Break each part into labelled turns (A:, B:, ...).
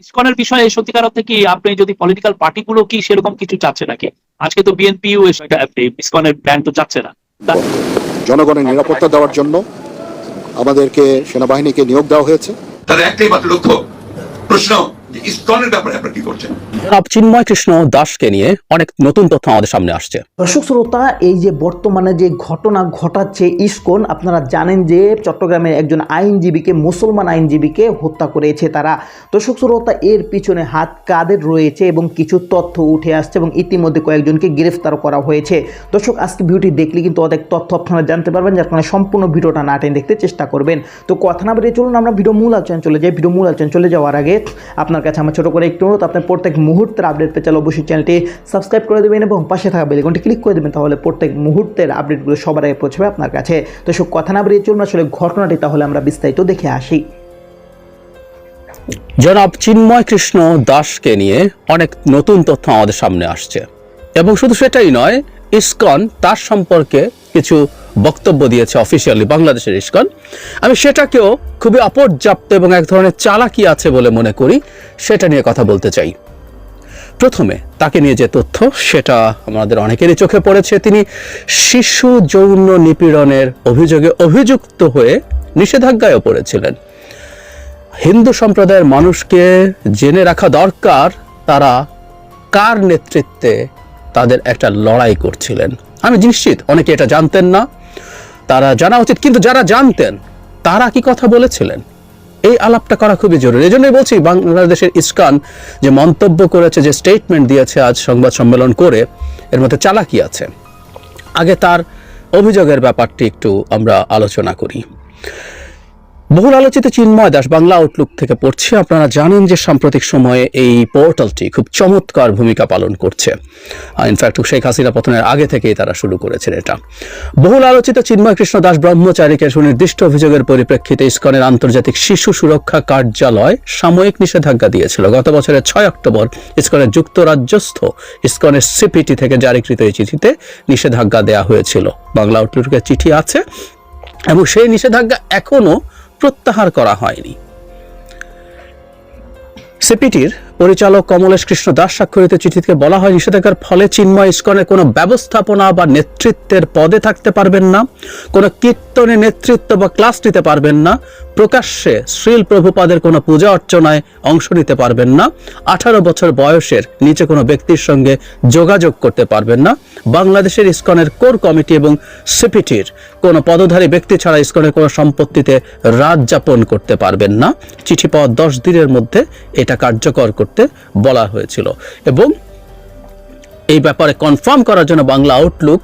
A: ইসকনের বিষয়ে সত্যিকার অর্থে কি আপনি যদি পলিটিক্যাল পার্টিগুলো কি সেরকম কিছু চাচ্ছে নাকি? আজকে তো বিএনপিও ইসকনের ব্যান্ড তো চাচ্ছে না।
B: জনগণের নিরাপত্তা দেওয়ার জন্য আমাদেরকে সেনাবাহিনীকে নিয়োগ দেওয়া হয়েছে।
C: তাদের একটাই মাত্র লক্ষ্য প্রশ্ন ইসকনের ব্যাপারে আপনারা কি করছেন?
D: জনাব চিন্ময় কৃষ্ণ দাসকে নিয়ে অনেক নতুন তথ্য আমাদের সামনে আসছে।
E: দর্শক শ্রোতা এই যে বর্তমানে যে ঘটনা ঘটাচ্ছে ইসকন আপনারা জানেন যে চট্টগ্রামের একজন আইনজীবীকে মুসলমান আইনজীবীকে হত্যা করেছে তারা। দর্শক শ্রোতা এর পিছনে হাত কাদের রয়েছে এবং কিছু তথ্য উঠে আসছে এবং ইতিমধ্যে কয়েকজনকে গ্রেফতার করা হয়েছে। দর্শক আজকে ভিডিওটি দেখলে কিন্তু অনেক তথ্য আপনারা জানতে পারবেন যার কারণে সম্পূর্ণ ভিডিওটা না টেনে দেখতে চেষ্টা করবেন। তো কথা না বেরিয়ে চলুন আমরা ভিডিও মূল আলোচনা চলে যাই। ভিডিও মূল আলোচনা চলে যাওয়ার আগে আপনার কাছে আমার ছোট করে একটু অনুরোধ, আপনার প্রত্যেক মুহূর্তের আপডেট পেতে চাইলে অবশ্যই চ্যানেলটি সাবস্ক্রাইব করে দেবেন এবং পাশে থাকা বেলিকনটি ক্লিক করে দেবেন, তাহলে প্রত্যেক মুহূর্তের আপডেটগুলো সবার আগে পৌঁছবে আপনার কাছে। তো সব কথা না বেরিয়ে চলুন, আসলে ঘটনাটি তাহলে আমরা বিস্তারিত দেখে আসি।
D: জনাব চিন্ময় কৃষ্ণ দাসকে নিয়ে অনেক নতুন তথ্য আমাদের সামনে আসছে। এবং শুধু সেটাই নয়, ইসকন তার সম্পর্কে কিছু বক্তব্য দিয়েছে অফিসিয়ালি বাংলাদেশের ইসকন। আমি সেটাকেও খুবই অপর্যাপ্ত এবং এক ধরনের চালাকি আছে বলে মনে করি, সেটা নিয়ে কথা বলতে চাই। প্রথমে তাকে নিয়ে যে তথ্য, সেটা আমাদের অনেকেরই চোখে পড়েছে। তিনি শিশু যৌন নিপীড়নের অভিযোগে অভিযুক্ত হয়ে নিষেধাজ্ঞায়ও পড়েছিলেন। হিন্দু সম্প্রদায়ের মানুষকে জেনে রাখা দরকার, তারা কার নেতৃত্বে তাদের একটা লড়াই করছিলেন। আমি নিশ্চিত, অনেকে এটা জানতেন না। তারা জানা উচিত, কিন্তু যারা জানতেন, তারা কি কথা বলেছিলেন? এই আলাপটা করা খুবই জরুরি। এই জন্যই বলছি, বাংলাদেশের ইস্কান যে মন্তব্য করেছে, যে স্টেটমেন্ট দিয়েছে আজ সংবাদ সম্মেলন করে, এর মধ্যে চালাকি আছে। আগে তার অভিযোগের ব্যাপারটি একটু আমরা আলোচনা করি। বহুল আলোচিত চিন্ময় দাস বাংলা আউটলুক থেকে পড়ছি। আপনারা জানেন যে সাম্প্রতিক সময়ে এই পোর্টালটি খুব চমৎকার ভূমিকা পালন করছে। ইনফ্যাক্ট শেখ হাসিনা পতনের আগে থেকেই তারা শুরু করেছেন এটা। বহুল আলোচিত চিন্ময় কৃষ্ণ দাস ব্রহ্মচারীকে সুনির্দিষ্ট অভিযোগের পরিপ্রেক্ষিতে ইসকনের আন্তর্জাতিক শিশু সুরক্ষা কার্যালয় সাময়িক নিষেধাজ্ঞা দিয়েছিল। গত বছরের ছয় অক্টোবর ইস্কনের যুক্তরাজ্যস্থ ইস্কনের সিপিটি থেকে জারিকৃত এই চিঠিতে নিষেধাজ্ঞা দেওয়া হয়েছিল। বাংলা আউটলুকের চিঠি আছে এবং সেই নিষেধাজ্ঞা এখনও প্রত্যাহার করা হয়নি। সিপিটির পরিচালক কমলেশ কৃষ্ণ দাস স্বাক্ষরিত চিঠিতে বলা হয়, নিষেধাজ্ঞার ফলে চিন্ময় ইস্কনের কোনো ব্যবস্থাপনা বা নেতৃত্বের পদে থাকতে পারবেন না, কোনো কীর্তনে নেতৃত্ব বা ক্লাস নিতে পারবেন না, প্রকাশ্যে শ্রীল প্রভুপাদের কোনো পূজা অর্চনায় অংশ নিতে পারবেন না, আঠারো বছর বয়সের নিচে কোনো ব্যক্তির সঙ্গে যোগাযোগ করতে পারবেন না, বাংলাদেশের ইস্কনের কোর কমিটি এবং সিপিটির কোনো পদধারী ব্যক্তি ছাড়া ইস্কনের কোনো সম্পত্তিতে রাত যাপন করতে পারবেন না। চিঠি পাওয়ার দশ দিনের মধ্যে এটা কার্যকর করতে বলা হয়েছিল। এবং এই ব্যাপারে কনফার্ম করার জন্য বাংলা আউটলুক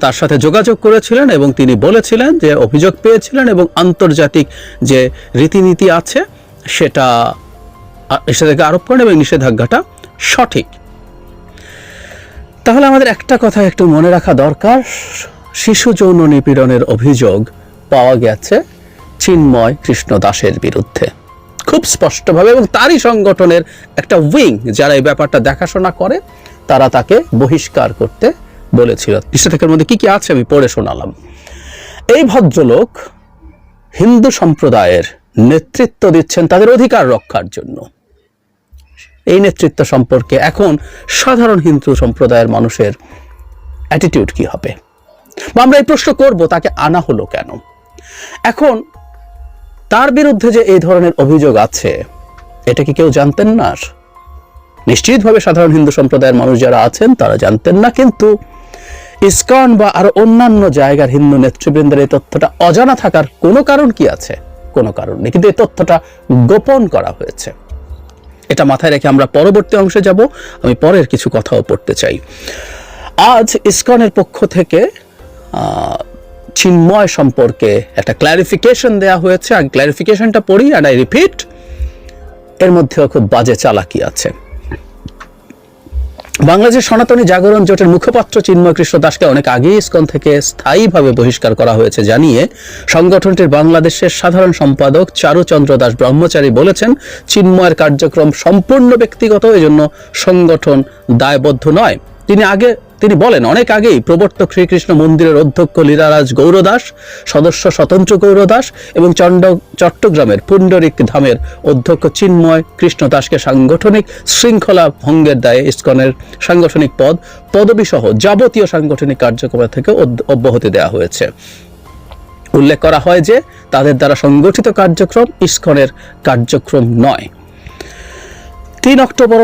D: তার সাথে যোগাযোগ করেছিলেন এবং তিনি বলেছিলেন যে অভিযোগ পেয়েছিলেন এবং আন্তর্জাতিক যে রীতিনীতি আছে, সেটা নিষেধাজ্ঞা আরোপ করেন এবং নিষেধাজ্ঞাটা সঠিক। তাহলে আমাদের একটা কথা একটু মনে রাখা দরকার। শিশু যৌন নিপীড়নের অভিযোগ পাওয়া গেছে চিন্ময় কৃষ্ণ দাসের বিরুদ্ধে। খুব স্পষ্টভাবে এবং তারই সংগঠনের একটা উইং যারা এই ব্যাপারটা দেখাশোনা করে, তারা তাকে বহিষ্কার করতে বলেছিল। নিষেধাজ্ঞার মধ্যে কি কি আছে আমি পড়ে শোনালাম। এই ভদ্রলোক হিন্দু সম্প্রদায়ের নেতৃত্ব দিচ্ছেন তাদের অধিকার রক্ষার জন্য। এই নেতৃত্ব সম্পর্কে এখন সাধারণ হিন্দু সম্প্রদায়ের মানুষের অ্যাটিটিউড কি হবে? বা আমরা এই প্রশ্ন করব, তাকে আনা হলো কেন? এখন তার বিরুদ্ধে যে এই ধরনের অভিযোগ আছে, এটা কি কেউ জানতেন না? নিশ্চিতভাবে সাধারণ হিন্দু সম্প্রদায়ের মানুষ যারা আছেন, তারা জানতেন না, কিন্তু ইসকন বা আরও অন্যান্য জায়গার হিন্দু নেতৃবৃন্দের এই তথ্যটা অজানা থাকার কোনো কারণ কি আছে? কোনো কারণ নেই, কিন্তু এই তথ্যটা গোপন করা হয়েছে। এটা মাথায় রেখে আমরা পরবর্তী অংশে যাব, আমি পরের কিছু কথাও পড়তে চাই। আজ ইসকনের পক্ষ থেকে চিন্ময় সম্পর্কে একটা ক্লারিফিকেশন দেয়া হয়েছে। আর ক্লারিফিকেশনটা পড়ি অ্যান্ড আই রিপিট এর মধ্যেও খুব বাজে চালাকি আছে। বাংলাদেশের সনাতনী জাগরণ জোটের মুখপাত্র চিন্ময় কৃষ্ণ দাসকে অনেক আগেই ইসকন থেকে স্থায়ীভাবে বহিষ্কার করা হয়েছে। জানিয়ে সংগঠনটির বাংলাদেশের সাধারণ সম্পাদক চারুচন্দ্র দাস ব্রহ্মচারী বলেছেন, চিন্ময়ের কার্যক্রম সম্পূর্ণ ব্যক্তিগত, এজন্য সংগঠন দায়বদ্ধ নয়। তিনি আগে তিনি বলেন, অনেক আগেই প্রবর্তক শ্রীকৃষ্ণ মন্দিরের অধ্যক্ষ লীলারাজ গৌরদাস, সদস্য স্বতন্ত্র গৌরদাস এবং চণ্ড চট্টগ্রামের পুণ্ডরিক ধামের অধ্যক্ষ চিন্ময় কৃষ্ণ দাসকে সাংগঠনিক শৃঙ্খলা ভঙ্গের দায়ে ইসকনের সাংগঠনিক পদ পদবী সহ যাবতীয় সাংগঠনিক কার্যক্রম থেকে অব্যাহতি দেওয়া হয়েছে। উল্লেখ করা হয় যে, তাদের দ্বারা সংগঠিত কার্যক্রম ইস্কনের কার্যক্রম নয়। তিন অক্টোবর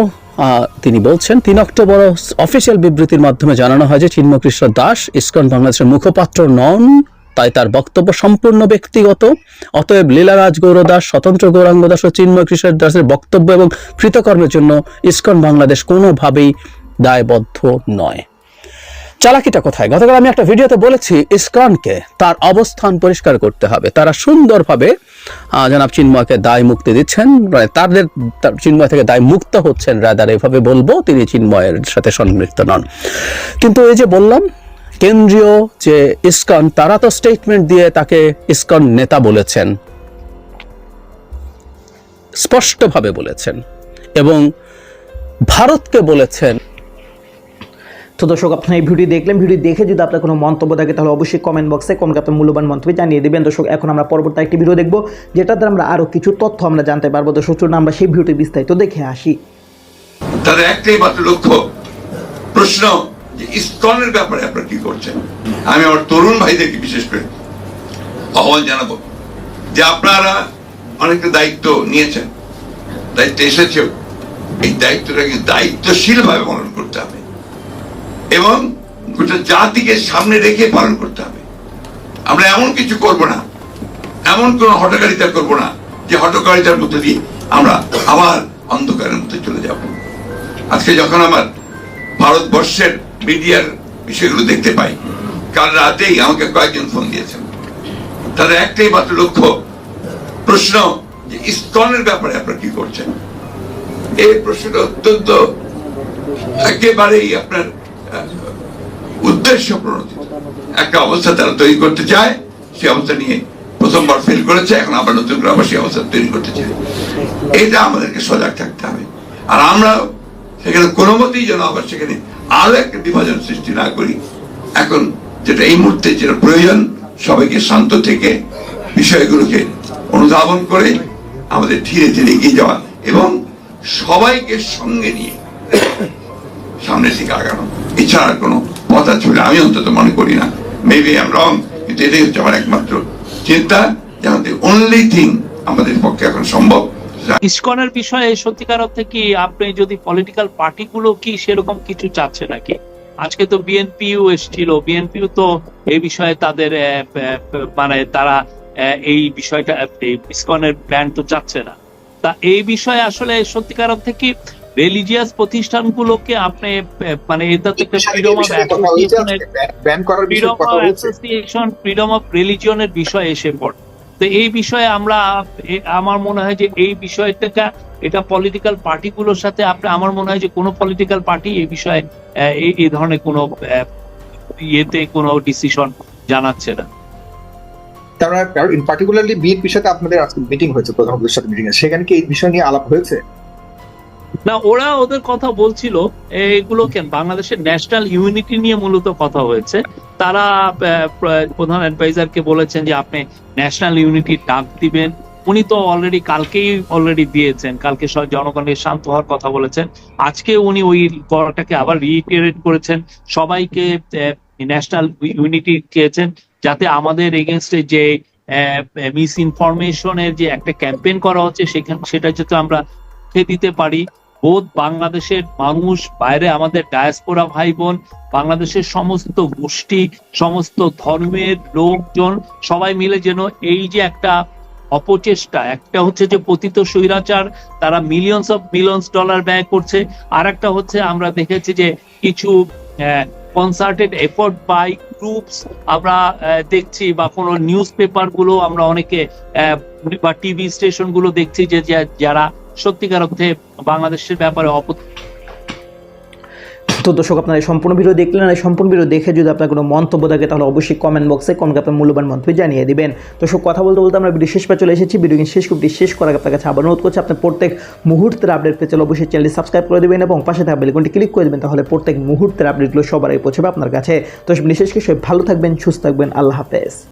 D: তিনি বলছেন, তিন অক্টোবর অফিসিয়াল বিবৃতির মাধ্যমে জানানো হয় যে চিন্মকৃষ্ণ দাস, ইস্কন বাংলাদেশের মুখপাত্র নন, তাই তার বক্তব্য সম্পূর্ণ ব্যক্তিগত। অতএব লীলারাজ গৌর দাস স্বতন্ত্র গৌরাঙ্গ দাস ও চিন্ময় দাসের বক্তব্য এবং কৃতকর্মের জন্য ইস্কন বাংলাদেশ কোনোভাবেই দায়বদ্ধ নয়। চালাকিটা কোথায়? গতকাল আমি একটা ভিডিওতে বলেছি, ইসকনকে তার অবস্থান পরিষ্কার করতে হবে। তারা সুন্দরভাবে জনাব চিন্ময়কে দায় মুক্তি দিচ্ছেন মানে তাদের চিন্ময় থেকে দায় মুক্ত হচ্ছেন রাদার, এভাবে বলব, তিনি চিন্ময়ের সাথে সম্পৃক্ত নন। কিন্তু এই যে বললাম, কেন্দ্রীয় যে ইসকন, তারা তো স্টেটমেন্ট দিয়ে তাকে ইসকন নেতা বলেছেন। স্পষ্টভাবে বলেছেন। এবং ভারতকে বলেছেন
E: তো দর্শক, আপনার এই ভিডিও দেখলেন। ভিডিও দেখে যদি আপনার কোনো মন্তব্য থাকে, তাহলে অবশ্যই কমেন্ট বক্সে কমকে আপনার মূল্যবান মন্তব্য জানিয়ে দেবেন। দর্শক, এখন আমরা পরবর্তী একটি ভিডিও দেখব, যেটাতে আমরা আরও কিছু তথ্য আমরা জানতে পারব। দর্শক, চলুন আমরা সেই ভিডিওটি বিস্তারিত দেখে আসি।
C: তাদের একটাই মাত্র লক্ষ্য, প্রশ্ন যে ইসকনের ব্যাপারে আপনারা কি করছেন? আমি আমার তরুণ ভাইদেরকে বিশেষ করে আহ্বান জানাব যে আপনারা অনেকটা দায়িত্ব নিয়েছেন, দায়িত্ব এসেছেও। এই দায়িত্বটাকে দায়িত্বশীল ভাবে পালন করতে হবে। এবং গোটা জাতিকে সামনে রেখে পালন করতে হবে। আমরা এমন কিছু করব না। এমন কোন হটকারিতা করব না যে হটকারিতার মধ্যে দিয়ে আমরা আবার অন্ধকারের মধ্যে চলে যাব। আজকে যখন আমার ভারতবর্ষের মিডিয়ার বিষয়গুলো দেখতে পাই, কাল রাতেই আমাকে কয়েকজন ফোন দিয়েছেন। তাদের একটাই মাত্র লক্ষ্য, প্রশ্ন যে ইসকনের ব্যাপারে আপনারা কি করছেন? এই প্রশ্নটা অত্যন্ত একেবারেই আপনার উদ্দেশ্য প্রণোদিত। একটা অবস্থা তারা তৈরি করতে চায়, সে অবস্থা নিয়ে প্রথমবার ফেল করেছে, এখন আবার নতুন করে আবার সেই অবস্থা তৈরি করতে চায়। এটা আমাদেরকে সজাগ থাকতে হবে। আর আমরা সেখানে কোনো মতেই যেন আবার সেখানে আরও একটা বিভাজন সৃষ্টি না করি। এখন যেটা এই মুহূর্তে যেটা প্রয়োজন, সবাইকে শান্ত থেকে বিষয়গুলোকে অনুধাবন করে আমাদের ধীরে ধীরে এগিয়ে যাওয়া এবং সবাইকে সঙ্গে নিয়ে সামনের দিকে আগানো। এছাড়া কোনো পথ আছে বলে আমি অন্তত মনে করি না। মেবি আম রং কিন্তু এটাই হচ্ছে আমার একমাত্র চিন্তা যেমন অনলি থিং আমাদের পক্ষে এখন সম্ভব।
A: বিষয়ে সত্যিকার অর্থে কি আপনি যদি পলিটিক্যাল পার্টিগুলো কি সেরকম কিছু চাচ্ছে নাকি? আজকে তো বিএনপিও এসেছিল। বিএনপিও তো এই বিষয়ে তাদের মানে তারা এই বিষয়টা ইসকনের ব্যান্ড তো চাচ্ছে না। তা এই বিষয়ে আসলে সত্যিকার অর্থে কি রিলিজিয়াস প্রতিষ্ঠানগুলোকে আপনি মানে এটা তো একটা ফ্রিডম অফ
F: ব্যান করার
A: ফ্রিডম
F: বিষয়ে
A: অফ
F: কথা বলছে
A: অ্যাসোসিয়েশন ফ্রিডম অফ রিলিজিয়নের বিষয় এসে পড়ে। তো এই বিষয়ে আমরা আমার মনে হয় যে এই বিষয়টাকে এটা পলিটিক্যাল পার্টিগুলোর সাথে আপনি আমার মনে হয় যে কোনো পলিটিক্যাল পার্টি এই বিষয়ে এই এই ধরনের কোনো ইয়েতে কোনো ডিসিশন জানাচ্ছে না।
F: তারা ইন পার্টিকুলারলি বিএনপির সাথে আপনাদের আজকে মিটিং হয়েছে প্রধানমন্ত্রীর সাথে মিটিং সেখানে কি এই বিষয় নিয়ে আলাপ হয়েছে?
A: না, ওরা ওদের কথা বলছিল এগুলো কেন বাংলাদেশের ন্যাশনাল ইউনিটি নিয়ে মূলত কথা হয়েছে। তারা প্রধান অ্যাডভাইজারকে বলেছেন যে আপনি ন্যাশনাল ইউনিটি ডাক দিবেন। উনি তো অলরেডি কালকেই অলরেডি দিয়েছেন, কালকে সব জনগণের শান্ত হওয়ার কথা বলেছেন। আজকে উনি ওই কথাটাকে আবার রিইটারেট করেছেন। সবাইকে ন্যাশনাল ইউনিটি চেয়েছেন যাতে আমাদের এগেনস্টে যে মিস ইনফরমেশনের যে একটা ক্যাম্পেইন করা হচ্ছে, সেখানে, সেটা যাতে আমরা দিতে পারি। বোধ বাংলাদেশের মানুষ, বাইরে আমাদের ডায়াসপোরা ভাই বোন বাংলাদেশের সমস্ত গোষ্ঠী, সমস্ত ধর্মের লোকজন, সবাই মিলে যেন এই যে একটা অপচেষ্টা, একটা হচ্ছে যে পতিত স্বৈরাচার, তারা মিলিয়নস অফ মিলিয়নস ডলার ব্যয় করছে আর একটা হচ্ছে আমরা দেখেছি যে কিছু কনসার্টেড এফোর্ট বাই গ্রুপস আমরা দেখছি বা কোনো নিউজ পেপারগুলো আমরা অনেকে বা টিভি স্টেশনগুলো দেখছি যে, যারা সত্যিকার অর্থে বাংলাদেশের ব্যাপারে অপ
E: তো তো দর্শক, আপনারা সম্পূর্ণ ভিডিও দেখলেন আর সম্পূর্ণ ভিডিও দেখে যদি আপনার কোনো মন্তব্য থাকে, তাহলে অবশ্যই কমেন্ট বক্সে কমেন্ট আপনার মূল্যবান মন্তব্য জানিয়ে দিবেন। দর্শক, কথা বলতে বলতে আমরা ভিডিও শেষ পা চলে এসেছি। ভিডিও শেষ করতে শেষ করার আপনার কাছে আবার অনুরোধ করছি আপনার প্রত্যেক মুহূর্তের আপডেট পেতে হলে অবশ্যই চ্যানেলটি সাবস্ক্রাইব করে দেবেন এবং পাশে থাকা বেলকনটি ক্লিক করে দেবেন, তাহলে প্রত্যেক মুহূর্তের আপডেটগুলো সবার আগে পৌঁছবে আপনার কাছে। তো বিশেষ কিছু ভালো থাকবেন, সুস্থ থাকবেন, আল্লাহ হাফেজ।